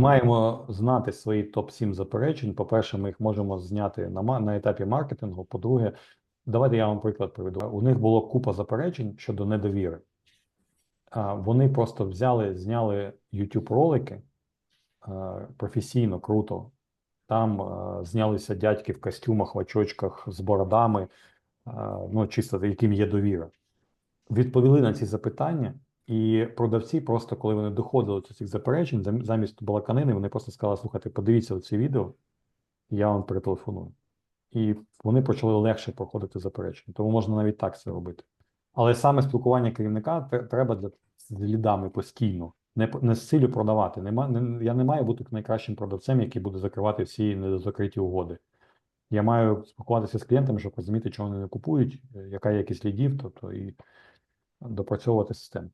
Маємо знати свої топ-7 заперечень. По-перше, ми їх можемо зняти на, на етапі маркетингу. По-друге, давайте я вам приклад приведу. У них було купа заперечень щодо недовіри. Вони просто взяли, зняли YouTube ролики професійно, круто. Там знялися дядьки в костюмах, в очочках з бородами, ну чисто яким є довіра. Відповіли на ці запитання, і продавці, просто коли вони доходили до цих заперечень, замість балаканини, вони просто сказали: слухайте, подивіться це відео, я вам перетелефоную. І вони почали легше проходити заперечення. Тому можна навіть так це робити. Але саме спілкування керівника треба для з лідами постійно, не, не з цілю продавати. Нема, не, я не маю бути найкращим продавцем, який буде закривати всі недозакриті угоди. Я маю спілкуватися з клієнтами, щоб розуміти, чого вони не купують, е, яка якість лідів, тобто і допрацьовувати систему.